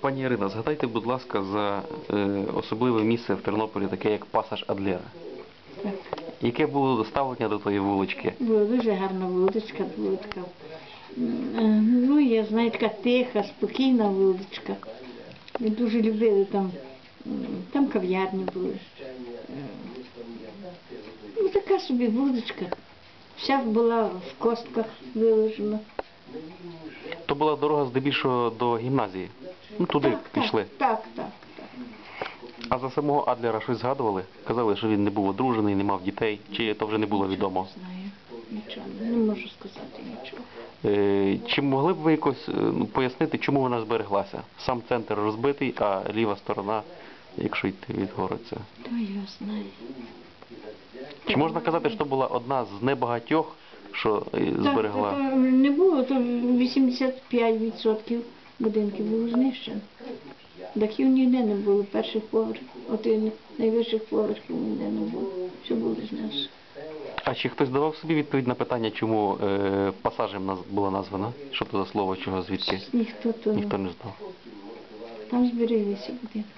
Пані Ірина, згадайте, будь ласка, за е, особливе місце в Тернополі, таке як пасаж Адлера. Яке було доставлення до тої вулички? Була дуже гарна вуличка, була така. е, Ну, я знаю, така тиха, спокійна вуличка. Ми дуже любили там. Там кав'ярні були. Е, Ну, така собі вуличка. Вся була в костках виложена. Була дорога здебільшого до гімназії. Ну, туди так, пішли. Так, так, так. А за самого Адлера щось згадували? Казали, що він не був одружений, не мав дітей, чи то вже не було відомо. Не знаю. Нічого, не можу сказати нічого. Е, Чи могли б ви якось е, ну, пояснити, чому вона збереглася? Сам центр розбитий, а ліва сторона, якщо йти від Городця. То я знаю. Чи можна казати, що була одна з небагатьох, що е, зберегла? Так, так, не було, то 85% будинків було знищено. Дахів ніде не було, перших поверхів, от і найвищих поверхів ніде не було. Все було знесено. А чи хтось давав собі відповідь на питання, чому е, пасажем наз- було названо? Що то за слово, чого, звідки? Ніхто то Ніхто не знав. там збереглися будинки.